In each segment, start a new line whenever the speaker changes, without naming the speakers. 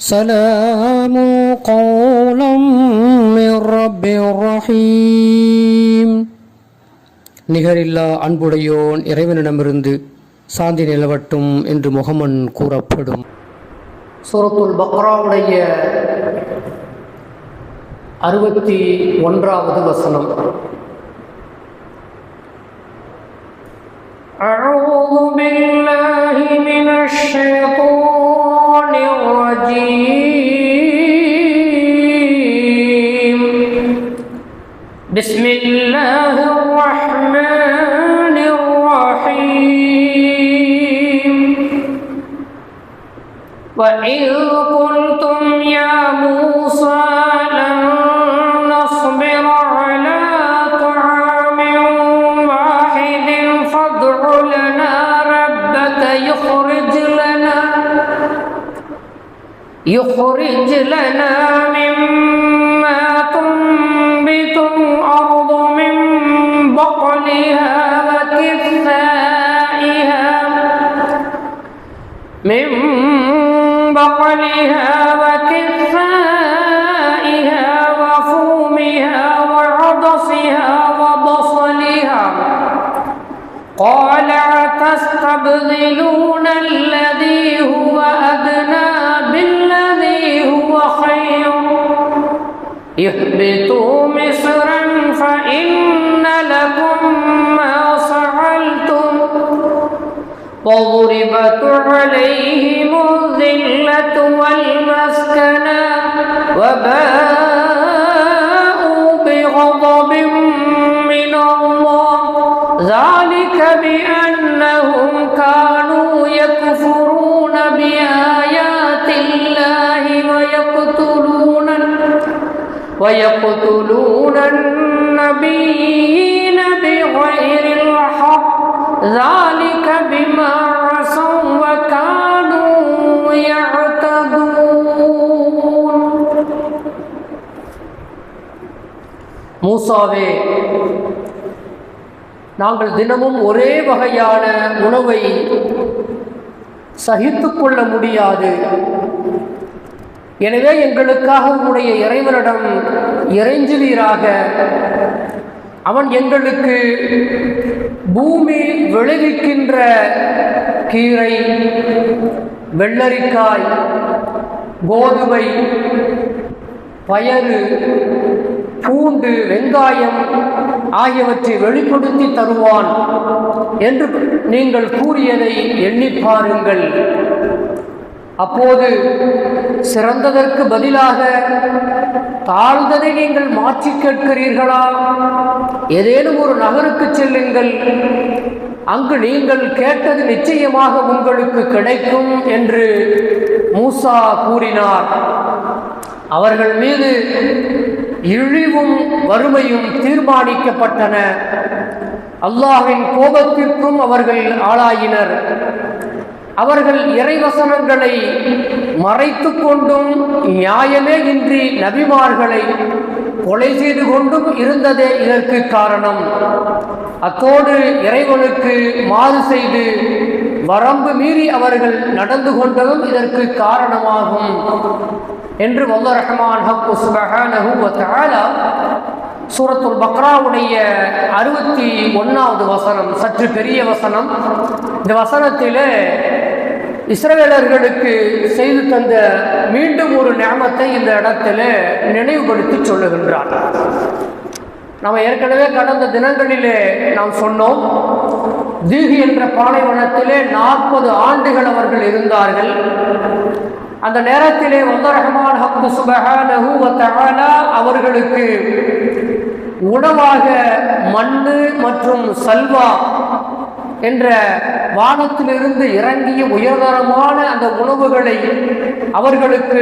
سلام قولا من رب رحيم நிகரில்லா அன்புடையோன் இறைவனிடமிருந்து சாந்தி நிலவட்டும் என்று முகமன் கூறப்படும் சூரத்துல் பக்ராவுடைய அறுபத்தி ஒன்றாவது வசனம்
أعوذ بالله من الشيطان بسم الله الرحمن الرحيم. وإذ قلتم يا موسى لن نصبر على طعام واحد فادع لنا ربك يخرج لنا يخرج لنا مما من بقلها وكثائها وفومها وعدسها وبصلها قال أتستبدلون الذي هو أدنى بالذي هو خير؟ اهبطوا مصرا فإن وضربت عليهم الذلة والمسكنة وباءوا بغضب من الله. ذلك بأنهم كانوا يكفرون بآيات الله ويقتلون ويقتلون النبيين بغير ذلك بما عصوا وكانوا يعتدون
மூசாவே நாங்கள் தினமும் ஒரே வகையான உணவை சகித்துக் கொள்ள முடியாது எனவே எங்களுக்காக உன்னுடைய இறைவனிடம் இறைஞ்சுவீராக அவன் எங்களுக்கு பூமியில் விளைவிக்கின்ற கீரை வெள்ளரிக்காய் கோதுமை பயறு பூண்டு வெங்காயம் ஆகியவற்றை வெளிப்படுத்தி தருவான் என்று நீங்கள் கூறியதை எண்ணி பாருங்கள். அப்போது சிறந்ததற்கு பதிலாக தாழ்ந்ததை நீங்கள் மாற்றி கேட்கிறீர்களா? ஏதேனும் ஒரு நகருக்கு செல்லுங்கள். அங்கு நீங்கள் கேட்டது நிச்சயமாக உங்களுக்கு கிடைக்கும் என்று மூசா கூறினார். அவர்கள் மீது இழிவும் வறுமையும் தீர்மானிக்கப்பட்டன. அல்லாஹின் கோபத்திற்கும் அவர்கள் ஆளாயினர். அவர்கள் இறைவசனங்களை மறைத்து கொண்டும் நியாயமே இன்றி நபிமார்களை கொலை செய்து கொண்டும் இருந்ததே இதற்கு காரணம். அத்தோடு இறைவனுக்கு மாறு செய்து வரம்பு மீறி அவர்கள் நடந்து கொண்டதும் இதற்கு காரணமாகும். என்று வல்ல ரஹமான் ஹக்கு சுபஹானஹு சூரத்துல் பக்ராவுடைய அறுபத்தி ஒன்றாவது வசனம் சற்று பெரிய வசனம். இந்த வசனத்திலே இஸ்ரவேலர்களுக்கு செய்து தந்த மீண்டும் ஒரு ஞாபகத்தை இந்த இடத்துல நினைவுபடுத்தி சொல்லுகின்றார். நம்ம ஏற்கனவே கடந்த தினங்களிலே நாம் சொன்னோம் தீகு என்ற பாலைவனத்திலே நாற்பது ஆண்டுகள் அவர்கள் இருந்தார்கள். அந்த நேரத்திலே வந்த ஹக்கு சுபஹானஹு அவர்களுக்கு உணவாக மண்ணு மற்றும் சல்வா என்ற வானத்திலிருந்து இறங்கிய உயர்தரமான அந்த உணவுகளை அவர்களுக்கு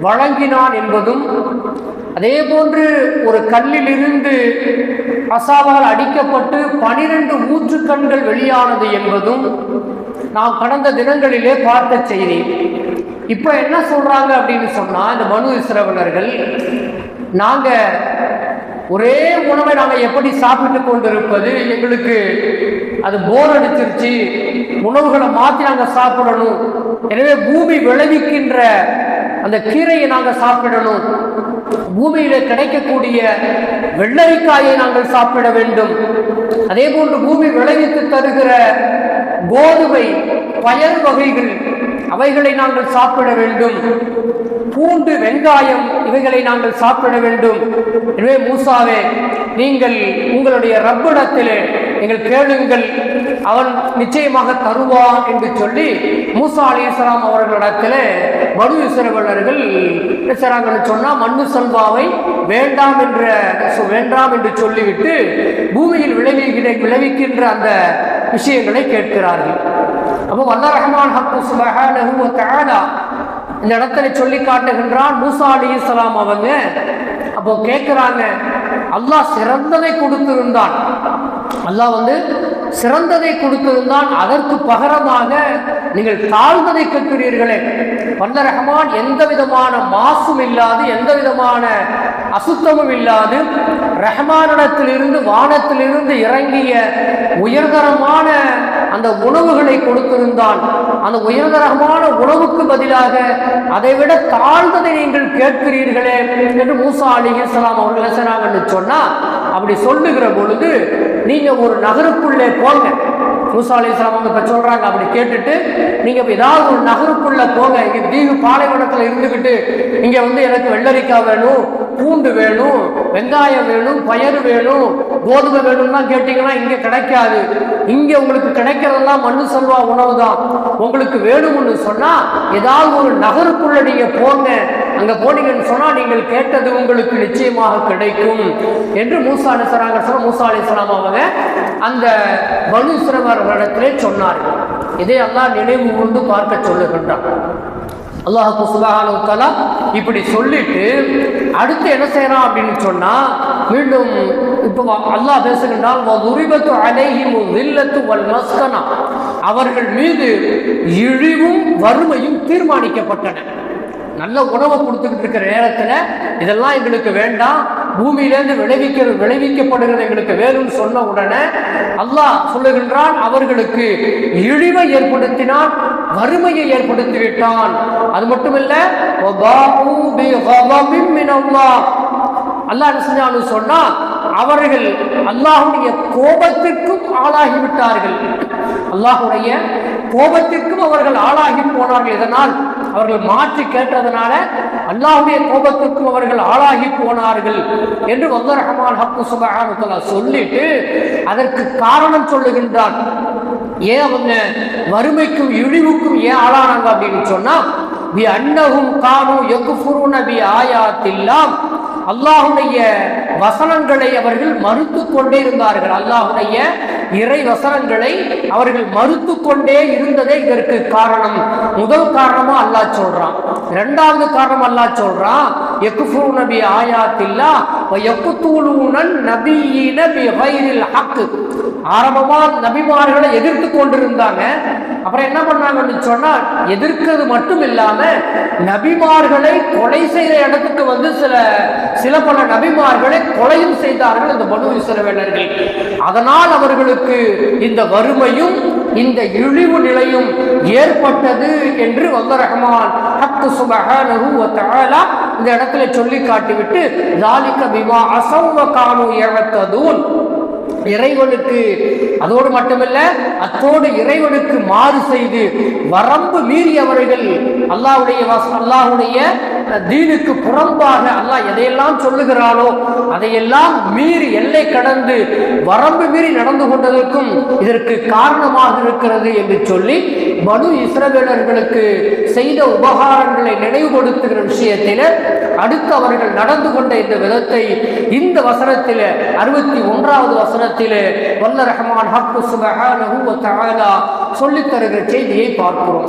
வழங்கினான் என்பதும் அதே போன்று ஒரு கல்லிலிருந்து அசாவால் அடிக்கப்பட்டு பனிரெண்டு ஊற்றுக்கண்கள் வெளியானது என்பதும் நாம் கடந்த தினங்களிலே பார்த்த செய்தி இப்போ என்ன சொல்றாங்க அப்படின்னு சொன்னா இந்த மனு இஸ்ரவலர்கள் நாங்க ஒரே உணவை நாங்கள் எப்படி சாப்பிட்டு கொண்டிருப்பது எங்களுக்கு அது போர் அடிச்சிருச்சு. உணவுகளை மாற்றி நாங்கள் சாப்பிடணும். எனவே பூமி விளைவிக்கின்ற அந்த கீரையை நாங்கள் சாப்பிடணும். பூமியில கிடைக்கக்கூடிய வெள்ளரிக்காயை நாங்கள் சாப்பிட வேண்டும். அதே போன்று பூமி விளைவித்து தருகிற கோதுமை பயர் வகைகள் அவைகளை நாங்கள் சாப்பிட வேண்டும். பூண்டு வெங்காயம் இவைகளை நாங்கள் சாப்பிட வேண்டும். எனவே மூசாவே நீங்கள் உங்களுடைய ரப்பிடத்திலே நீங்கள் கேளுங்கள் அவன் நிச்சயமாக தருவான் என்று சொல்லி மூசா அலி இஸ்லாம் அவர்களிடத்தில் மனு இஸ்ரவலர்கள் பேசுகிறாங்கன்னு சொன்னால் மண்ணு சல்வாவை வேண்டாம் என்ற வேண்டாம் என்று சொல்லிவிட்டு பூமியில் விளைவிக்கிற விளைவிக்கின்ற அந்த விஷயங்களை கேட்கிறார்கள். அப்போ வல்ல ரஹ்மான் ஹக்கு சுபஹானஹு தஆலா இந்த இடத்துல சொல்லி காட்டுகின்றான் மூசா அலைஹிஸ்ஸலாம் அவங்க. அப்போ கேட்குறாங்க அல்லாஹ் சிறந்ததை கொடுத்திருந்தான். அல்லாஹ் வந்து சிறந்ததை கொடுத்திருந்தான் அதற்கு பகரமாக நீங்கள் தாழ்ந்ததை கேட்கிறீர்களே. வல்ல ரஹ்மான் எந்த விதமான மாசும் இல்லாது எந்த விதமான அசுத்தமும் இல்லாது ரஹமானிடத்திலிருந்து வானத்திலிருந்து இறங்கிய உயர்தரமான அந்த உணவுகளை கொடுத்திருந்தான் அந்த உயர்தரமான உணவுக்கு பதிலாக அதைவிட தாழ்ந்ததை நீங்கள் கேட்கிறீர்களே என்று மூசா அலிஹலாம் அவர்கள் சொன்னாங்கன்னு சொன்னால் சொன்னா அப்படி சொல்லுகிற பொழுது நீங்க ஒரு நகருக்குள்ளே போங்க. மூசா அலிஸ்லாம் வந்து இப்போ சொல்கிறாங்க அப்படி கேட்டுட்டு நீங்கள் இப்போ ஏதாவது ஒரு நகருக்குள்ளே போங்க. இங்கே தீவு பாலைவனத்தில் இருந்துக்கிட்டு இங்கே வந்து எனக்கு வெள்ளரிக்காய் வேணும். பூண்டு வேணும் வெங்காயம் வேணும் பயறு வேணும் கோதுமை வேணும்னா கேட்டீங்கன்னா இங்க கிடைக்காது. இங்க உங்களுக்கு கிடைக்கிறதெல்லாம் மண்ணு செல்வா உணவு தான். உங்களுக்கு வேணும்னு சொன்னா ஏதாவது ஒரு நகருக்குள்ள நீங்க போங்க. அங்க போனீங்கன்னு சொன்னா நீங்கள் கேட்டது உங்களுக்கு நிச்சயமாக கிடைக்கும் என்று மூசா அலிஸ்லாங்க சொன்ன மூசா அலிஸ்லாம் அவங்க அந்த மனுசிரவர்களிடத்திலே சொன்னார்கள். இதை அல்லாஹ் நினைவு கூர்ந்து பார்க்க சொல்லுகின்றான். அல்லாஹு சுபஹானுத்தாலா இப்படி சொல்லிட்டு அடுத்து என்ன செய்யறான் அப்படின்னு சொன்னா மீண்டும் இப்போ அல்லாஹ் பேசுகின்றால் வதுரிபத்து அலைஹிமு வில்லத்து வல் மஸ்கனா. அவர்கள் மீது இழிவும் வறுமையும் தீர்மானிக்கப்பட்டன. நல்ல உணவை கொடுத்துக்கிட்டு இருக்கிற நேரத்தில் இதெல்லாம் எங்களுக்கு வேண்டாம் பூமியிலேருந்து விளைவிக்க விளைவிக்கப்படுகிறது எங்களுக்கு வேணும்னு சொன்ன உடனே அல்லாஹ் சொல்லுகின்றான் அவர்களுக்கு இழிவை ஏற்படுத்தினான் வறுமையை ஏற்படுத்தி விட்டான். அது மட்டும் இல்ல அல்லாஹ் செஞ்சான்னு சொன்னா அவர்கள் அல்லாஹுடைய கோபத்திற்கும் ஆளாகி விட்டார்கள் அல்லாஹுடைய கோபத்திற்கும் அவர்கள் ஆளாகி போனார்கள். இதனால் அவர்கள் மாற்றி கேட்டதனால அல்லாஹுடைய கோபத்திற்கும் அவர்கள் ஆளாகி போனார்கள் என்று வந்தரஹமான் ஹக்கு சுபஹானுத்தலா சொல்லிட்டு அதற்கு காரணம் சொல்லுகின்றான். ஏன் அவங்க வறுமைக்கும் இழிவுக்கும் ஏன் ஆளானாங்க அப்படின்னு சொன்னால் பி அன்னஹும் காணும் யக்ஃபுருன பி ஆயாத்தில்லாம் அல்லாஹுடைய வசனங்களை அவர்கள் மறுத்து கொண்டே இருந்தார்கள். அல்லாஹுடைய இறை வசனங்களை அவர்கள் மறுத்து கொண்டே இருந்ததே இதற்கு காரணம். முதல் காரணமா அல்லாஹ் சொல்றான். இரண்டாவது காரணம் அல்லாஹ் சொல்றான் யக்ஃபுரு நபி ஆயாத்தில்லா வ யக்தூலூனன் நபியீன ஆரம்பமா நபிமார்களை எதிர்த்து கொண்டிருந்தாங்க. அப்புறம் என்ன பண்ணாங்கன்னு சொன்னா எதிர்க்கிறது மட்டும் இல்லாம நபிமார்களை கொலை செய்த இடத்துக்கு வந்து சில சில பல நபிமார்களை கொலையும் செய்தார்கள் இந்த பனு இஸ்ரவேலர்கள். அதனால் அவர்களுக்கு இந்த வறுமையும் இந்த இழிவு நிலையும் ஏற்பட்டது என்று வந்த ரஹ்மான். ஹக்கு சுபஹானஹு வ தஆலா இந்த இடத்துல சொல்லி காட்டிவிட்டு ذَلِكَ بِمَا عَصَوْا وَكَانُوا يَعْتَدُونَ இறைவனுக்கு அதோடு மட்டுமல்ல அத்தோடு இறைவனுக்கு மாறு செய்து வரம்பு மீறியவர்கள் அல்லாஹ்வுடைய வச- அல்லாஹ்வுடைய தீனுக்கு புறம்பாக அல்லாஹ் எதையெல்லாம் சொல்லுகிறாரோ அதையெல்லாம் மீறி எல்லை கடந்து வரம்பு மீறி நடந்து கொண்டதற்கும் இதற்கு காரணமாக இருக்கிறது என்று சொல்லி மனு இஸ்ரவேலர்களுக்கு செய்த உபகாரங்களை நினைவுபடுத்துகிற விஷயத்தில் அடுத்து அவர்கள் நடந்து கொண்ட இந்த விதத்தை இந்த வசனத்தில் அறுபத்தி ஒன்றாவது வசனத்தில் வல்ல ரஹமான் ஹக்கு சுபஹானஹு சொல்லித் தருகிற செய்தியை பார்க்கிறோம்.